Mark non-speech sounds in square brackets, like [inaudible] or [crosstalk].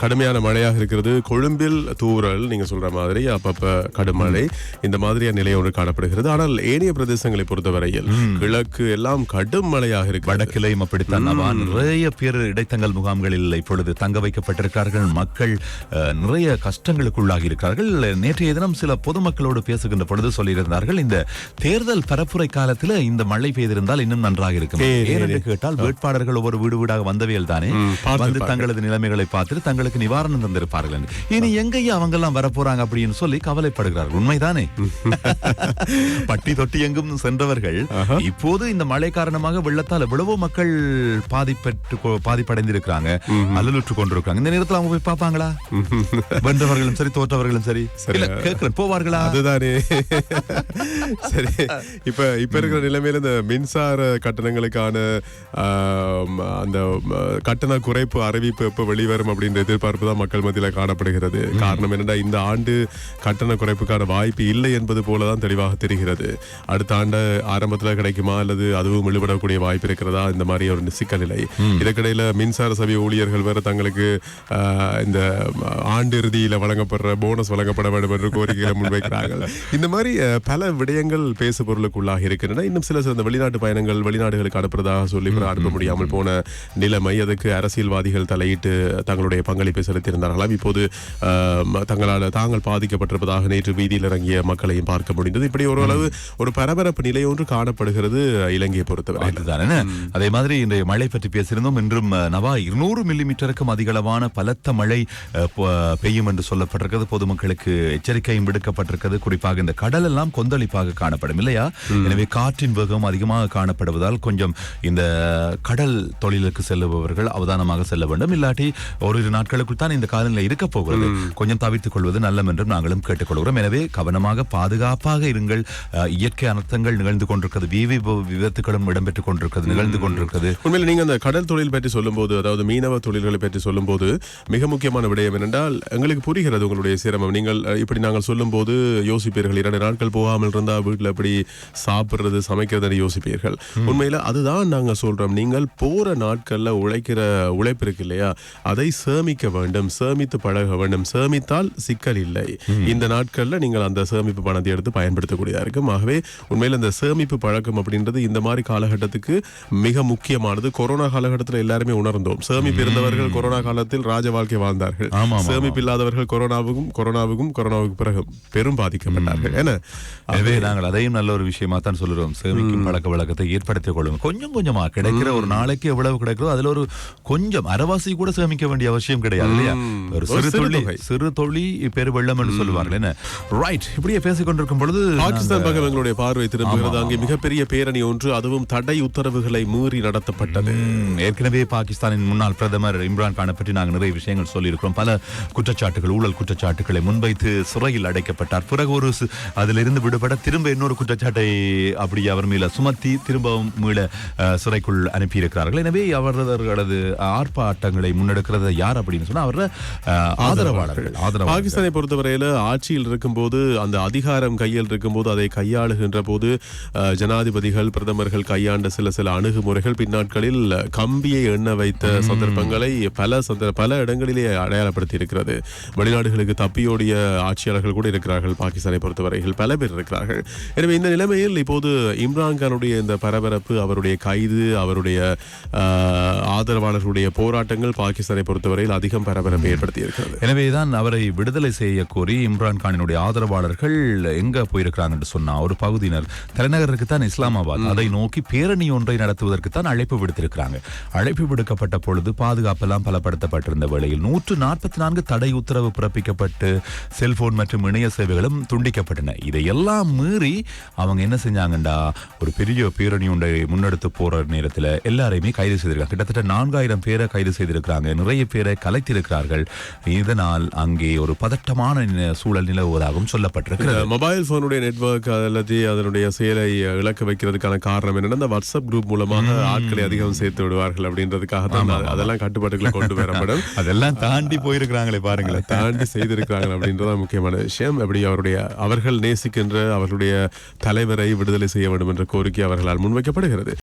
கடுமையான மழையாக இருக்கிறது. கொழும்பில் தூறல் நீங்க சொல்ற மாதிரி அப்பப்ப கடுமழை இந்த மாதிரியான நிலை ஒன்று காணப்படுகிறது. ஆனால் ஏனைய பிரதேசங்களை பொறுத்தவரையில் கிழக்கு எல்லாம் கடும் மழையாக இருக்கு வடக்கிலையும் அப்படித்தான். நிறைய பேர் இடைத்தங்கல் முகாம்களில் இப்பொழுது தங்க வைக்கப்பட்டிருக்கிறார்கள். மக்கள் நிறைய கஷ்டங்களுக்குள்ளாகி இருக்கிறார்கள். நேற்றைய தினம் சில பொதுமக்களோடு பேசுகின்ற பொழுது சொல்லியிருந்தார்கள் இந்த தேர்தல் பரப்புரை காலத்துல இந்த மழை பெய்திருந்தால் இன்னும் நன்றாக இருக்கும். ஏனென்று கேட்டால் வேட்பாளர்கள் ஒவ்வொரு வீடு வீடாக வந்தவையில் தானே வந்து. தங்களது நிலைமைகளை பார்த்துட்டு தங்களுக்கு நிவாரணம் தந்திருப்பார்கள் என்று. இனி எங்கேயும் அவங்க எல்லாம் வரப்போறாங்க அப்படின்னு சொல்லி கவலைப்படுகிறார்கள். உண்மைதானே? [laughs] பட்டி தொட்டி எங்கும் சென்றவர்கள் இப்போது இந்த மழை காரணமாக வெள்ளத்தால் எவ்வளவோ மக்கள் பாதிப்பட்டு பாதிப்படைந்திருக்கிறாங்க. அல்லலுற்று கொண்டிருக்காங்க இந்த நேரத்துல அவங்க போய் பார்ப்பாங்களா? வென்றவர்களும் சரி தோற்றவர்களும் சரி. கேட்கிறேன். போவார்களா? அதுதானே. [laughs] சரி. இப்ப இப்ப இருக்கிற நிலைமையில இந்த மின்சார கட்டணங்களுக்கான அந்த கட்டண குறைப்பு அறிவிப்பு எப்ப வெளிவரும் அப்படின்ற எதிர்பார்ப்பு தான் மக்கள் மத்தியில காணப்படுகிறது. காரணம் என்னடா இந்த ஆண்டு கட்டண குறைப்புக்கான வாய்ப்பு இல்லை என்பது போலதான் தெளிவாக தெரிகிறது. அடுத்த ஆண்டு ஆரம்பத்துல கிடைக்குமா அல்லது அதுவும் இழுபடக்கூடிய வாய்ப்பு இருக்கிறதா? இந்த மாதிரி ஒரு சிக்கல் நிலை. இதற்கிடையில மின்சார சபை ஊழியர்கள் வேற தங்களுக்கு இந்த ஆண்டு இறுதியில வழங்கப்படுற போனஸ் வழங்கப்பட வேண்டும் என்று கோரிக்கைகளை முன்வைக்கிறார்கள். [laughs] இந்த மாதிரி பல விடயங்கள் பேசு பொருளுக்குள்ளாக இருக்கின்றன. இன்னும் சில சில வெளிநாட்டு பயணங்கள் வெளிநாடுகளுக்கு அனுப்புறதாக சொல்லி அனுப்ப முடியாமல் போன நிலைமை அதுக்கு அரசியல்வாதிகள் தலையிட்டு தங்களுடைய பங்களிப்பை செலுத்தியிருந்தார்களாம் இப்போது தங்களால் தாங்கள் பாதிக்கப்பட்டிருப்பதாக நேற்று வீதியில் இறங்கிய மக்களையும் பார்க்க முடிந்தது. இப்படி ஓரளவு ஒரு பரபரப்பு நிலை ஒன்று காணப்படுகிறது இலங்கையை பொறுத்தவரை. அதுதான்? அதே மாதிரி இன்றைய மழை பற்றி பேசியிருந்தோம். இன்றும் நவா இருநூறு மில்லி மீட்டருக்கும் அதிகளவான பலத்த மழை பெய்யும் என்று சொல்லப்பட்டிருக்கிறது. பொதுமக்களுக்கு எச்சரிக்கையும் விடுக்கப்பட்டிருக்கிறது. குறிப்பாக இந்த கடல் எல்லாம் கொந்தளிப்பாக காணப்படும் இல்லையா? எனவே காற்றின் வேகம் அதிகமாக காணப்படுவதால் கொஞ்சம் இந்த கடல் தொழிலுக்கு செல்லுபவர்கள் அவதானமாக செல்ல வேண்டும். இல்லாட்டி ஓரிரு நாட்களுக்குள் தான் இந்த காலநிலை இருக்க போகிறது. கொஞ்சம் தவிர்த்துக் கொள்வது நல்லம் என்றும் நாங்களும் கேட்டுக்கொள்கிறோம் எனவே கவனமாக பாதுகாப்பாக இருங்கள். இயற்கை அனர்த்தங்கள் நிகழ்ந்து கொண்டிருக்கிறது. வீவி விபத்துகளும் இடம்பெற்றுக் கொண்டிருக்கிறது நிகழ்ந்து கொண்டிருக்கிறது. உண்மையில் நீங்க அந்த கடல் தொழில் பற்றி சொல்லும்போது அதாவது மீனவ தொழில்களை பற்றி சொல்லும்போது மிக முக்கியமான விடயம் என்னென்றால் எங்களுக்கு புரிகிறது உங்களுடைய சிரமம். நீங்கள் இப்படி நாங்கள் சொல்லும்போது யோசிப்பீர்கள். இரண்டு நாட்கள் போகாமல் இருந்தா வீட்டில் எப்படி சாப்பிடுறது சமைக்கிறதுன்னு யோசிப்பீர்கள். உண்மையில அதுதான் நாங்க சொல்றோம். நீங்கள் போற நாட்கள்ல உழைக்கிற உழைப்பு இருக்கு இல்லையா? அதை சேமிக்க வேண்டும் சேமித்து பழக வேண்டும். சேமித்தால் சிக்கல் இல்லை. இந்த நாட்கள்ல நீங்கள் அந்த சேமிப்பு பணத்தை எடுத்து பயன்படுத்தக்கூடியதா இருக்கும். ஆகவே உண்மையில இந்த சேமிப்பு பழக்கம் அப்படின்றது இந்த மாதிரி காலகட்டத்துக்கு மிக முக்கியமானது. கொரோனா காலகட்டத்தில் எல்லாருமே உணர்ந்தோம். சேமிப்பு இருந்தவர்கள் கொரோனா காலத்தில் ராஜ வாழ்க்கை வாழ்ந்தார்கள். சேமிப்பு இல்லாதவர்கள் கொரோனாவுக்கும் கொரோனாவுக்கும் கொரோனாவுக்கு பிறகு பெரும் பாதிக்கப்பட்டார்கள். ஏன்னா எனவே நாங்கள் அதையும் நல்ல ஒரு விஷயமா தான் சொல்லுறோம். சேமிக்கும் பழக்க வழக்கத்தை ஏற்படுத்திக் கொள்ளுங்க கொஞ்சம் கொஞ்சமா கிடைக்கிற ஒரு நாளைக்கு எவ்வளவு கிடைக்கிறதோ அதுல ஒரு கொஞ்சம் அரவாசி கூட சேமிக்க வேண்டிய அவசியம் கிடையாது. இல்லையா? ஒரு சிறு சிறு தொழி தொகை. சிறு தொழி பெரு வெள்ளம் என்று சொல்லுவார்கள். என்ன? ரைட் இப்படியே பேசிக் கொண்டிருக்கும் பொழுது பாகிஸ்தான் பக்கம் எங்களுடைய பார்வை திரும்புகிறது. அங்கே மிகப்பெரிய பேரணி ஒன்று அதுவும் தடை உத்தரவுகளை மீறி நடத்தப்பட்டது. ஏற்கனவே பாகிஸ்தானின் முன்னாள் பிரதமர் இம்ரான் கானை பற்றி நாங்கள் நிறைய விஷயங்கள் சொல்லியிருக்கிறோம். பல குற்றச்சாட்டுகள் ஊழல் குற்றச்சாட்டுகளை முன்வைத்து சிறையில் அடைக்கப்பட்டார். பிறகு ஒரு அதிலிருந்து விடுபட திரும்ப இன்னொரு குற்றச்சாட்டை அப்படி அவர் மேல சுமத்தி திரும்பவும் மீள சிறைக்குள் அனுப்பியிருக்கிறார்கள். எனவே அவர்களது ஆர்ப்பாட்டங்களை முன்னெடுக்கிறது யார் அப்படின்னு சொன்னா அவர ஆதரவாளர்கள் ஆதரவாளர்கள். பாகிஸ்தானை பொறுத்தவரையில ஆட்சியில் இருக்கும்போது அந்த அதிகாரம் கையில் இருக்கும்போது அதை கையாளுகின்ற போது ஜனாதிபதிகள் பிரதமர்கள் கையாண்ட சில சில அணுகுமுறைகள் பின்னாட்களில் கம்பியை எண்ண வைத்த சந்தர்ப்பங்களை பல சந்த பல இடங்களிலே அடையாளப்படுத்தி இருக்கிறது வெளிநாடுகளுக்கு தப்பியோடிய ஆட்சியாளர்கள் கூட இருக்கிறார்கள் பாகிஸ்தானை பொறுத்தவரையில் பல பேர் இருக்கிறார்கள். எனவே இந்த நிலைமையில் இப்போது இம்ரான் கானுடைய இந்த பரபரப்பு அவருடைய கைது அவருடைய ஆதரவாளர்களுடைய போராட்டங்கள் பாகிஸ்தானை பொறுத்தவரையில் அதிகம் பரபரப்பை ஏற்படுத்தி இருக்கிறது எனவேதான் அவரை விடுதலை செய்ய கோரி இம்ரான் கானினுடைய ஆதரவாளர்கள் எங்க போயிருக்கிறாங்க என்று சொன்னா ஒரு பகுதியினர். தலைநகருக்கு தான் இஸ்லாமாபாத் அதை நோக்கி பேரணி ஒன்றை நடத்துவதற்கு தான் அழைப்பு விடுத்திருக்கிறாங்க. அழைப்பு விடுக்கப்பட்ட பொழுது பாதுகாப்பெல்லாம் பலப்படுத்தப்பட்டிருந்த வேளையில் நூற்று நாற்பத்தி நான்கு தடை உத்தரவு பிறப்பிக்கப்பட்டு செல்போன் மற்றும் இணைய சேவைகளும் துண்டிக்கப்பட்டன. இதையெல்லாம் மீறி அவங்க என்ன செஞ்சாங்கண்டா ஒரு பெரிய பேரணி ஒன்றை முன்னெடுத்து போற நேரத்துல எல்லாரையுமே கைது செய்திருக்காங்க. கிட்டத்தட்ட நான்காயிரம் பேரை கைது செய்திருக்கிறாங்க. நிறைய பேரை கலைத்திருக்கிறார்கள் இதனால் அங்கே ஒரு பதட்டமான சூழல் நிலவுவதாகவும் சொல்லப்பட்டிருக்கிறது. மொபைல் போனுடைய நெட்வொர்க் அல்லது அதனுடைய செயலை இழக்க வைக்கிறதுக்கான காரணம் என்னன்னா இந்த வாட்ஸ்அப் குரூப் மூலமாக ஆட்களை அதிகம் சேர்த்து விடுவார்கள் அப்படின்றதுக்காக தான் அதெல்லாம் கட்டுப்பாட்டுகளை கொண்டு வரப்படும். [laughs] அதெல்லாம் தாண்டி போயிருக்கிறாங்களே பாருங்களேன். தாண்டி செய்திருக்கிறாங்க அப்படின்றதான் முக்கியமான விஷயம். எப்படி அவருடைய அவர்கள் நேசிக்கின்ற அவர்களுடைய தலைவரை விடுதலை செய்ய வேண்டும் என்ற கோரிக்கை அவர்களால் முன்வைக்கப்படுகிறது.